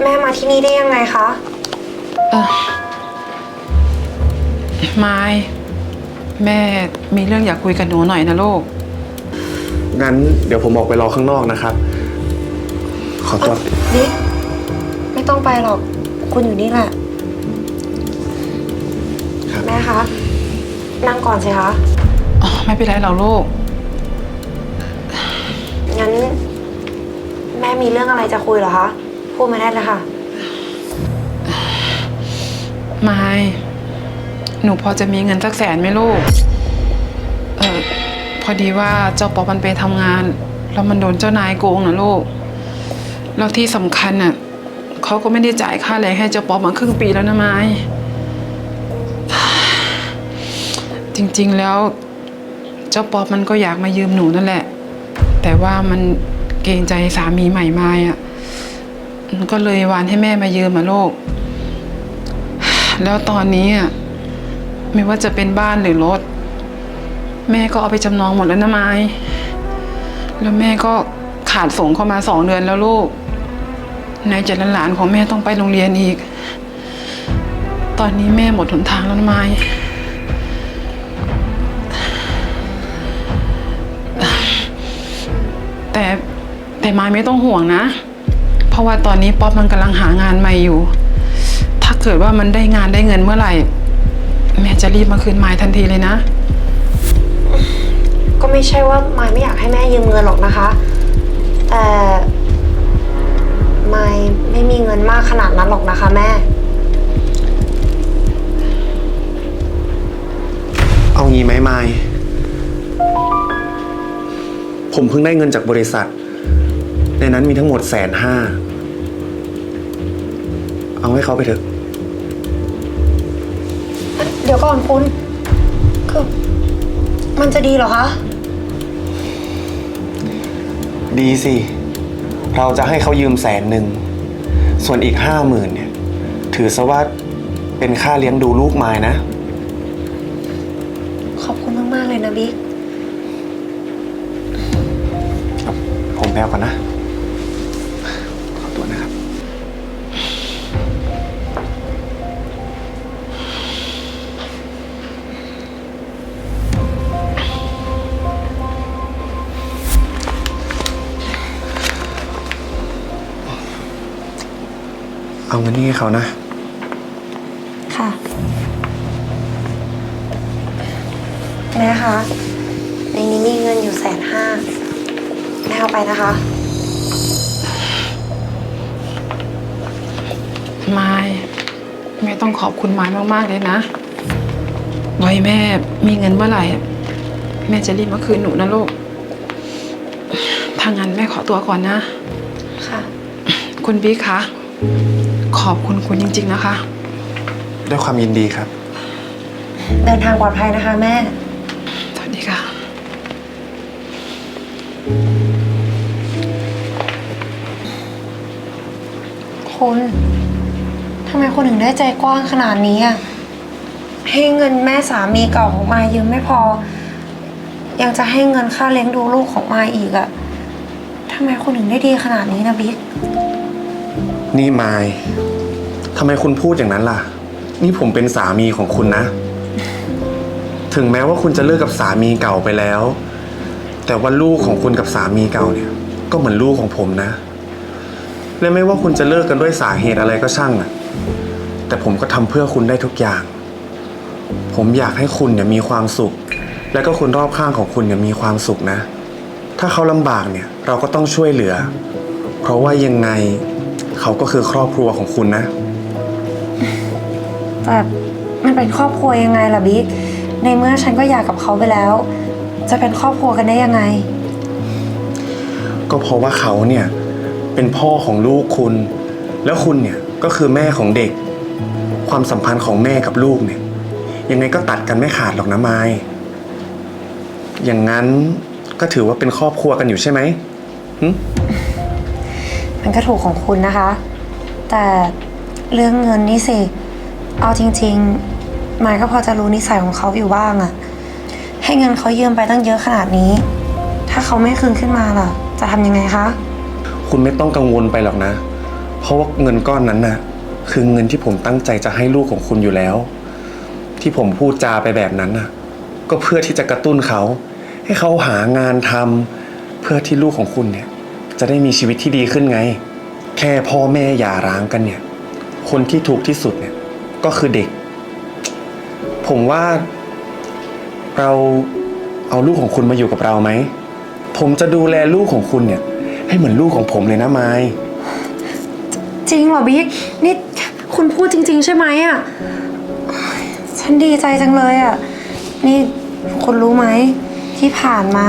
แม่แม่มาที่นี่ได้ยังไงคะ ไม้แม่มีเรื่องอยากคุยกับหนูหน่อยนะลูก งั้นเดี๋ยวผมออกไปรอข้างนอกนะครับ ขอตัวบิ๊กไม่ต้องไปหรอก คุณอยู่นี่แหละ ครับ แม่คะ นั่งก่อนสิคะ อ๋อ ไม่เป็นไรหรอกลูก งั้น แม่มีเรื่องอะไรจะคุยเหรอคะ พูดมาได้เลยค่ะไม้หนูพอจะมีเงินสักแสนไหมลูก เออพอดีว่าเจ้าป๊อปมันไปทำงาน แล้วมันโดนเจ้านายโกงนะลูก แล้วที่สำคัญน่ะเขาก็ไม่ได้จ่ายค่าแรงให้เจ้าป๊อปมาครึ่งปีแล้วนะไม้จริงๆแล้วเจ้าป๊อปมันก็อยากมายืมหนูนั่นแหละ แต่ว่ามันเกรงใจสามีใหม่มาอะ ก็เลยวานให้แม่มายืมมาโลก แล้วตอนนี้อะไม่ว่าจะเป็นบ้านหรือรถ แม่ก็เอาไปจำนองหมดแล้วนะไม้แล้วแม่ก็ขาดส่งเข้ามาสองเดือนแล้วลูกนายจะหลานของแม่ต้องไปโรงเรียนอีก ตอนนี้แม่หมดหนทางแล้วนะไม้แต่แต่ไม้ไม่ต้องห่วงนะ เพราะว่าตอนนี้ป๊อปมันกำลังหางานใหม่อยู่ ถ้าเกิดว่ามันได้งานได้เงินเมื่อไหร่ แม่จะรีบมาคืนไม้ทันทีเลยนะ ก็ไม่ใช่ว่ามายไม่อยากให้แม่ยืมเงินหรอกนะคะ แต่มายไม่มีเงินมากขนาดนั้นหรอกนะคะแม่ เอางี้ไหมไมายผมเพิ่งได้เงินจากบริษัท ในนั้นมีทั้งหมดแสนห้า เอาให้เขาไปเถอะ เดี๋ยวก่อนคุณ คือ มันจะดีเหรอคะ ดีสิ เราจะให้เขายืมแสนหนึ่ง ส่วนอีกห้าหมื่นเนี่ย ถือซะว่าเป็นค่าเลี้ยงดูลูกไม้นะ ขอบคุณมาก ๆ เลยนะบิ๊ก ผมแปลก่อนนะ เอาเงินนี่ให้เขานะ ค่ะแม่คะ ในนี้มีเงินอยู่แสนห้าแม่เอาไปนะคะ ไม้แม่ต้องขอบคุณไม้มากๆเลยนะ ไว้แม่มีเงินเมื่อไหร่อะแม่จะรีบมาคืนหนูนะลูก ถ้างั้นแม่ขอตัวก่อนนะ ค่ะ คุณบิ๊กคะข อบคุณคุณจริง ๆ นะคะ ด้วยความยินดีครับ เดินทางปลอดภัยนะคะแม่ สวัสดีค่ะ คุณทำไมคุณถึงได้ใจกว้างขนาดนี้อะให้เงินแม่สามีเก่าของมายยืมไม่พอ ยังจะให้เงินค่าเลี้ยงดูลูกของมายอีกอะทำไมคุณถึงได้ดีขนาดนี้นะบิ๊ก นี่ไมาย ทำไมคุณพูดอย่างนั้นล่ะ นี่ผมเป็นสามีของคุณนะ ถึงแม้ว่าคุณจะเลิกกับสามีเก่าไปแล้ว แต่ว่าลูกของคุณกับสามีเก่าเนี่ย ก็เหมือนลูกของผมนะ และไม่ว่าคุณจะเลิกกันด้วยสาเหตุอะไรก็ช่างอะแต่ผมก็ทำเพื่อคุณได้ทุกอย่าง ผมอยากให้คุณเนี่ยมีความสุข และก็คนรอบข้างของคุณเนี่ยมีความสุขนะ ถ้าเขาลำบากเนี่ยเราก็ต้องช่วยเหลือ เพราะว่ายังไงเขาก็คือครอบครัวของคุณนะ แต่มันเป็นครอบครัวยังไงล่ะบิ๊ก ในเมื่อฉันก็อยากกับเขาไปแล้ว จะเป็นครอบครัวกันได้ยังไง ก็เพราะว่าเขาเนี่ยเป็นพ่อของลูกคุณ แล้วคุณเนี่ยก็คือแม่ของเด็ก ความสัมพันธ์ของแม่กับลูกเนี่ย ยังไงก็ตัดกันไม่ขาดหรอกนะไมายอย่างนั้นก็ถือว่าเป็นครอบครัวกันอยู่ใช่ไหมหึมันก็ถูกของคุณนะคะ แต่เรื่องเงินนี่สิ เอาจริงๆมายก็พอจะรู้นิสัยของเขาอยู่บ้างอะให้เงินเขายืมไปตั้งเยอะขนาดนี้ ถ้าเขาไม่คืนขึ้นมาล่ะ จะทำยังไงคะ คุณไม่ต้องกังวลไปหรอกนะ เพราะว่าเงินก้อนนั้นน่ะ คือเงินที่ผมตั้งใจจะให้ลูกของคุณอยู่แล้ว ที่ผมพูดจาไปแบบนั้นน่ะ ก็เพื่อที่จะกระตุ้นเขา ให้เขาหางานทำเพื่อที่ลูกของคุณเนี่ย จะได้มีชีวิตที่ดีขึ้นไง แค่พ่อแม่หย่าร้างกันเนี่ย คนที่ถูกที่สุดเนี่ย ก็คือเด็ก ผมว่า เราเอาลูกของคุณมาอยู่กับเราไหม ผมจะดูแลลูกของคุณเนี่ย ให้เหมือนลูกของผมเลยนะไม้จริงเหรอบิ๊กนี่คุณพูดจริง ๆ ใช่ไหมอะฉันดีใจจังเลยอะนี่คุณรู้ไหมที่ผ่านมา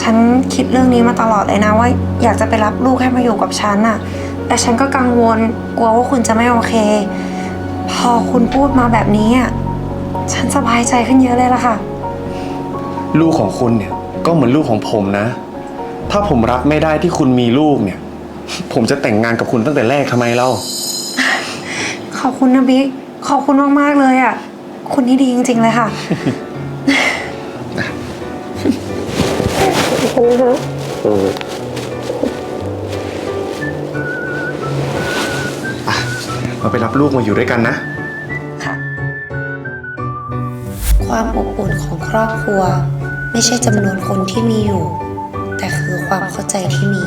ฉันคิดเรื่องนี้มาตลอดเลยนะว่าอยากจะไปรับลูกให้มาอยู่กับฉันอะ แต่ฉันก็กังวลกลัวว่าคุณจะไม่โอเค พอคุณพูดมาแบบนี้อะฉันสบายใจขึ้นเยอะเลยล่ะค่ะ ลูกของคุณเนี่ยก็เหมือนลูกของผมนะ ถ้าผมรับไม่ได้ที่คุณมีลูกเนี่ย ผมจะแต่งงานกับคุณตั้งแต่แรกทำไมเล่า ขอบคุณนะบิ๊กขอบคุณมากๆเลยอะคุณนี่ดีจริงๆเลยค่ะ ราไปรับลูกมาอยู่ด้วยกันนะ ค่ะ ความอบอุ่นของครอบครัว ไม่ใช่จำนวนคนที่มีอยู่ แต่คือความเข้าใจที่มี